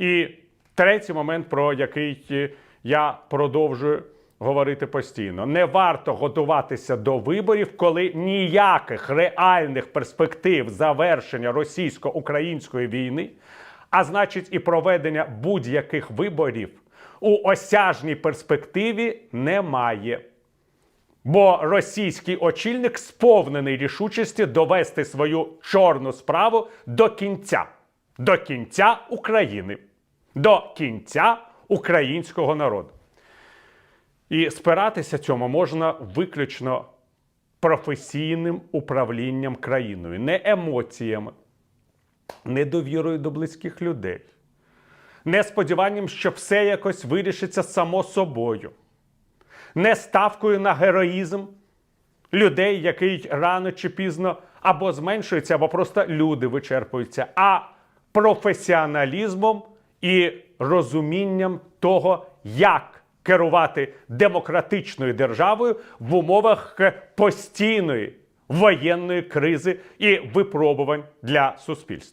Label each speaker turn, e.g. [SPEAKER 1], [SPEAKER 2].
[SPEAKER 1] І третій момент, про який е, я продовжую говорити постійно: не варто готуватися до виборів, коли ніяких реальних перспектив завершення російсько-української війни, а значить, і проведення будь-яких виборів у осяжній перспективі немає. Бо російський очільник сповнений рішучості довести свою чорну справу до кінця, до кінця України, до кінця українського народу. І спиратися цьому можна виключно професійним управлінням країною, не емоціями, не довірою до близьких людей, не сподіванням, що все якось вирішиться само собою не ставкою на героїзм людей, який рано чи пізно або зменшується, або просто люди вичерпуються, а професіоналізмом і розумінням того, як керувати демократичною державою в умовах постійної воєнної кризи і випробувань для суспільства.